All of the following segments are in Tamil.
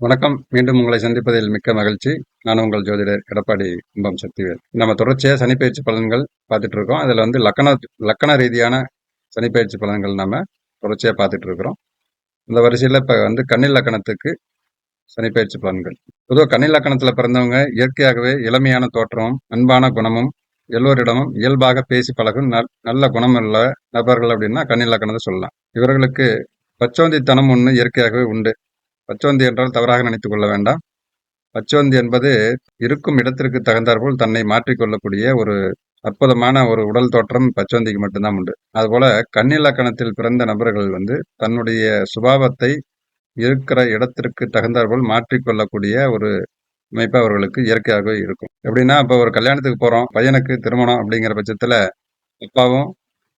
வணக்கம். மீண்டும் உங்களை சந்திப்பதில் மிக்க மகிழ்ச்சி. நான் உங்கள் ஜோதிடர் எடப்பாடி கும்பம் சக்திவேல். நம்ம தொடர்ச்சியாக சனிப்பயிற்சி பலன்கள் பார்த்துட்டு இருக்கோம். அதில் வந்து லக்கண லக்கண ரீதியான சனிப்பயிற்சி பலன்கள் நம்ம தொடர்ச்சியாக பார்த்துட்டு இருக்கிறோம். இந்த வரிசையில் இப்போ வந்து கண்ணில் லக்கணத்துக்கு சனிப்பயிற்சி பலன்கள். பொதுவாக கண்ணில் லக்கணத்தில் பிறந்தவங்க இயற்கையாகவே இளமையான தோற்றமும் அன்பான குணமும் எல்லோரிடமும் இயல்பாக பேசி பழகும் நல் நல்ல குணமுள்ள நபர்கள் அப்படின்னா கண்ணில் லக்கணத்தை சொல்லலாம். இவர்களுக்கு பச்சோந்தித்தனம் ஒன்று இயற்கையாகவே உண்டு. பச்சோந்தி என்றால் தவறாக நினைத்துக் கொள்ள வேண்டாம். பச்சோந்தி என்பது இருக்கும் இடத்திற்கு தகுந்தாற்போல் தன்னை மாற்றிக்கொள்ளக்கூடிய ஒரு அற்புதமான ஒரு உடல் தோற்றம் பச்சோந்திக்கு மட்டும்தான் உண்டு. அதுபோல கண்ணிலக்கணத்தில் பிறந்த நபர்கள் வந்து தன்னுடைய சுபாவத்தை இருக்கிற இடத்திற்கு தகுந்தாற்போல் மாற்றிக்கொள்ளக்கூடிய ஒரு அமைப்பு அவர்களுக்கு இயற்கையாகவே இருக்கும். எப்படின்னா இப்போ ஒரு கல்யாணத்துக்கு போகிறோம் பையனுக்கு திருமணம் அப்படிங்கிற பட்சத்தில் அப்பாவும்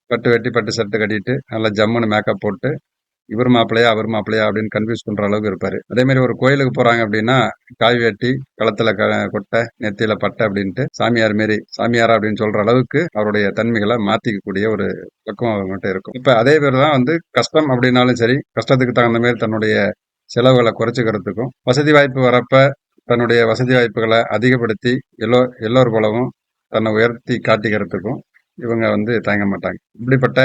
பட்டு வெட்டி பட்டு சட்டை கட்டிட்டு நல்லா ஜம்முன்னு மேக்கப் போட்டு இவர் மாப்பிளையா அவர் மாப்பிளையா அப்படின்னு கன்ஃபியூஸ் பண்ற அளவுக்கு இருப்பாரு. அதே மாதிரி ஒரு கோயிலுக்கு போறாங்க அப்படின்னா காய் வெட்டி களத்துல க கொட்டை நெத்தியில பட்டை அப்படின்ட்டு சாமியார் மாரி சாமியாரா அப்படின்னு சொல்ற அளவுக்கு அவருடைய தன்மைகளை மாத்திக்கக்கூடிய ஒரு பக்கம் அவங்ககிட்ட இருக்கும். இப்ப அதே பேர் தான் வந்து கஷ்டம் அப்படின்னாலும் சரி கஷ்டத்துக்கு தகுந்த மாதிரி தன்னுடைய செலவுகளை குறைச்சிக்கிறதுக்கும் வசதி வாய்ப்பு வரப்ப தன்னுடைய வசதி வாய்ப்புகளை அதிகப்படுத்தி எல்லோ எல்லோர் போலவும் தன்னை உயர்த்தி காட்டிக்கிறதுக்கும் இவங்க வந்து தயங்க மாட்டாங்க. இப்படிப்பட்ட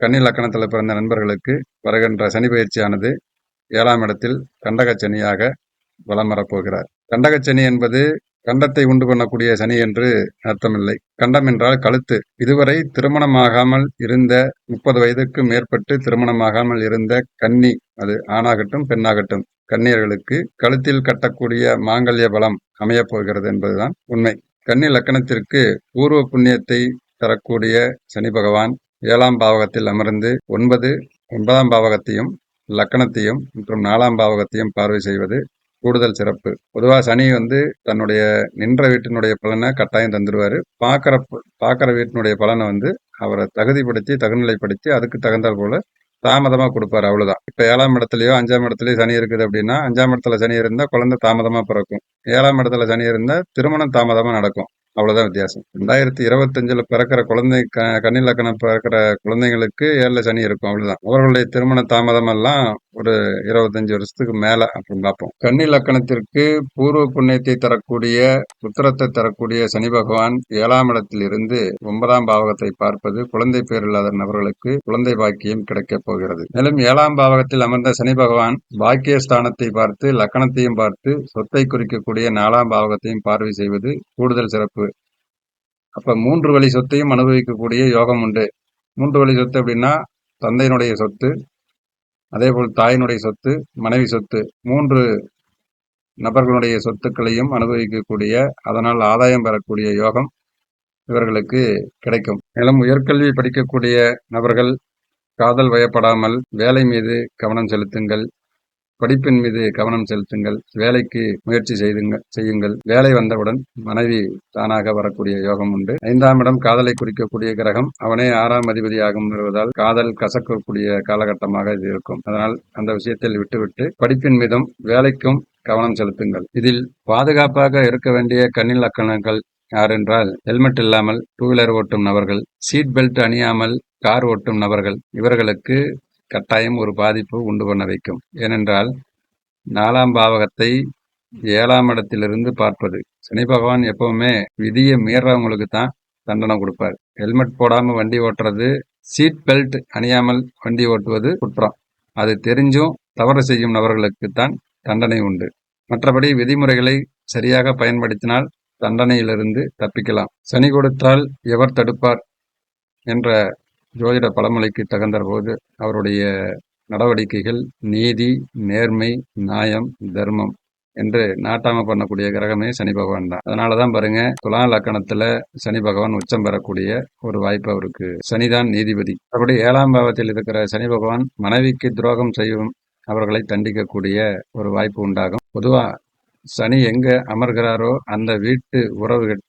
கன்னி லக்கணத்தில் பிறந்த நண்பர்களுக்கு வருகின்ற சனி பயிற்சியானது ஏழாம் இடத்தில் கண்டகச்சனியாக வலம் வரப்போகிறார். கண்டகச்சனி என்பது கண்டத்தை உண்டு பண்ணக்கூடிய சனி என்று அர்த்தமில்லை. கண்டம் என்றால் கழுத்து. இதுவரை திருமணமாகாமல் இருந்த முப்பது வயதுக்கு மேற்பட்டு திருமணமாகாமல் இருந்த கன்னி அது ஆணாகட்டும் பெண்ணாகட்டும் கன்னியர்களுக்கு கழுத்தில் கட்டக்கூடிய மாங்கல்ய பலம் அமையப் போகிறது என்பதுதான் உண்மை. கன்னி லக்கணத்திற்கு பூர்வ புண்ணியத்தை தரக்கூடிய சனி பகவான் ஏழாம் பாவகத்தில் அமர்ந்து ஒன்பது ஒன்பதாம் பாவகத்தையும் லக்கணத்தையும் மற்றும் நாலாம் பாவகத்தையும் பார்வை செய்வது கூடுதல் சிறப்பு. பொதுவாக சனி வந்து தன்னுடைய நின்ற வீட்டினுடைய பலனை கட்டாயம் தந்துடுவார் பார்க்குற பார்க்குற வீட்டினுடைய பலனை வந்து அவரை தகுதிப்படுத்தி தகுநிலைப்படுத்தி அதுக்கு தகுந்தால் போல தாமதமாக கொடுப்பாரு அவ்வளோதான் இப்போ ஏழாம் இடத்துலையோ அஞ்சாம் இடத்துலையோ சனி இருக்குது அப்படின்னா அஞ்சாம் இடத்துல சனி இருந்தால் குழந்தை தாமதமாக பிறக்கும். ஏழாம் இடத்துல சனி இருந்தால் திருமணம் தாமதமாக நடக்கும். அவ்வளோதான் வித்தியாசம். ரெண்டாயிரத்தி இருபத்தஞ்சுல பிறக்கிற குழந்தை க கண்ணிலக்கணம் பிறக்கிற குழந்தைங்களுக்கு ஏழுல சனி இருக்கும் அவ்வளோதான். அவர்களுடைய திருமண தாமதமெல்லாம் ஒரு இருபத்தஞ்சு வருஷத்துக்கு மேல அப்படின்னு பார்ப்போம். கன்னி லக்கணத்திற்கு பூர்வ புண்ணியத்தை தரக்கூடிய புத்திரத்தை தரக்கூடிய சனி பகவான் ஏழாம் இடத்தில் இருந்து ஒன்பதாம் பாவகத்தை பார்ப்பது குழந்தை பேர் இல்லாத நபர்களுக்கு குழந்தை பாக்கியம் கிடைக்கப் போகிறது. மேலும் ஏழாம் பாவகத்தில் அமர்ந்த சனி பகவான் பாக்கிய ஸ்தானத்தை பார்த்து லக்கணத்தையும் பார்த்து சொத்தை குறிக்கக்கூடிய நாலாம் பாவகத்தையும் பார்வை செய்வது கூடுதல் சிறப்பு அப்ப மூன்று வழி சொத்தையும் அனுபவிக்கக்கூடிய யோகம் உண்டு. மூன்று வழி சொத்து அப்படின்னா தந்தையினுடைய சொத்து அதே போல் தாயினுடைய சொத்து மனைவி சொத்து மூன்று நபர்களுடைய சொத்துக்களையும் அனுபவிக்கக்கூடிய அதனால் ஆதாயம் பெறக்கூடிய யோகம் இவர்களுக்கு கிடைக்கும். மேலும் உயர்கல்வி படிக்கக்கூடிய நபர்கள் காதல் வயப்படாமல் வேலை மீது கவனம் செலுத்துங்கள். படிப்பின் மீது கவனம் செலுத்துங்கள் வேலைக்கு முயற்சி செய்துங்க செய்யுங்கள். வேலை வந்தவுடன் மனைவி தானாக வரக்கூடிய யோகம் உண்டு. ஐந்தாம் இடம் காதலை குறிக்கக்கூடிய கிரகம். அவனே ஆறாம் அதிபதியாகும் வருவதால் காதல் கசக்கக்கூடிய காலகட்டமாக இது இருக்கும். அதனால் அந்த விஷயத்தில் விட்டுவிட்டு படிப்பின் மீதும் வேலைக்கும் கவனம் செலுத்துங்கள். இதில் பாதுகாப்பாக இருக்க வேண்டிய கண்ணில் அக்கணங்கள் யாரென்றால் ஹெல்மெட் இல்லாமல் டூ வீலர் ஓட்டும் நபர்கள் சீட் பெல்ட் அணியாமல் கார் ஓட்டும் நபர்கள். இவர்களுக்கு கட்டாயம் ஒரு பாதிப்பு உண்டு பண்ண வைக்கும். ஏனென்றால் நாலாம் பாவகத்தை ஏழாம் இடத்திலிருந்து பார்ப்பது. சனி பகவான் எப்பவுமே விதியை மீறவங்களுக்கு தான் தண்டனை கொடுப்பார். ஹெல்மெட் போடாமல் வண்டி ஓட்டுறது சீட் பெல்ட் அணியாமல் வண்டி ஓட்டுவது குற்றம். அது தெரிஞ்சும் தவறு செய்யும் நபர்களுக்கு தான் தண்டனை உண்டு. மற்றபடி விதிமுறைகளை சரியாக பயன்படுத்தினால் தண்டனையிலிருந்து தப்பிக்கலாம். சனி கொடுத்தால் எவர் தடுப்பார்? என்ற ஜோதிட பழமொழிக்கு தகுந்தபோது அவருடைய நடவடிக்கைகள் நீதி நேர்மை நியாயம் தர்மம் என்று நாட்டாம பண்ணக்கூடிய கிரகமே சனி பகவான் தான். அதனாலதான் பாருங்க துலா லக்கணத்துல சனி பகவான் உச்சம் பெறக்கூடிய ஒரு வாய்ப்பு அவருக்கு. சனிதான் நீதிபதி. அப்படி ஏழாம் பாவத்தில் இருக்கிற சனி பகவான் மனைவிக்கு துரோகம் செய்யும் அவர்களை தண்டிக்கக்கூடிய ஒரு வாய்ப்பு உண்டாகும். பொதுவா சனி எங்க அமர்கிறாரோ அந்த வீட்டு உறவுகள்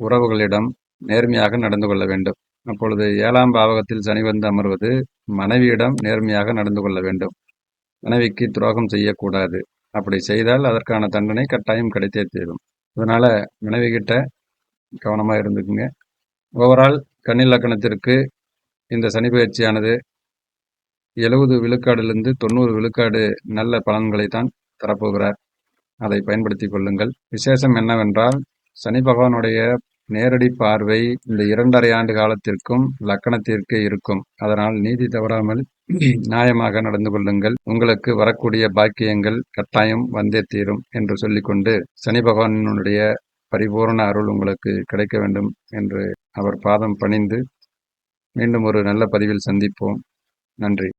உறவுகளிடம் நேர்மையாக நடந்து கொள்ள வேண்டும். அப்பொழுது ஏழாம் பாவகத்தில் சனி வந்து அமர்வது மனைவியிடம் நேர்மையாக நடந்து கொள்ள வேண்டும். மனைவிக்கு துரோகம் செய்யக்கூடாது. அப்படி செய்தால் அதற்கான தண்டனை கட்டாயம் கிடைத்தே தீரும். அதனால மனைவி கிட்ட கவனமாக இருந்துக்குங்க. ஓவரால் கண்ணில் லக்கணத்திற்கு இந்த சனி பயிற்சியானது எழுபது விழுக்காடுலேருந்து தொண்ணூறு விழுக்காடு நல்ல பலன்களை தான் தரப்போகிறார். அதை பயன்படுத்திக் கொள்ளுங்கள். விசேஷம் என்னவென்றால் சனி பகவானுடைய நேரடி பார்வை இந்த இரண்டரை ஆண்டு காலத்திற்கும் லக்கணத்திற்கு இருக்கும். அதனால் நீதி தவறாமல் நியாயமாக நடந்து கொள்ளுங்கள். உங்களுக்கு வரக்கூடிய பாக்கியங்கள் கட்டாயம் வந்தே தீரும் என்று சொல்லிக்கொண்டு சனி பகவானுடைய பரிபூரண அருள் உங்களுக்கு கிடைக்க வேண்டும் என்று அவர் பாதம் பணிந்து மீண்டும் ஒரு நல்ல பதிவில் சந்திப்போம். நன்றி.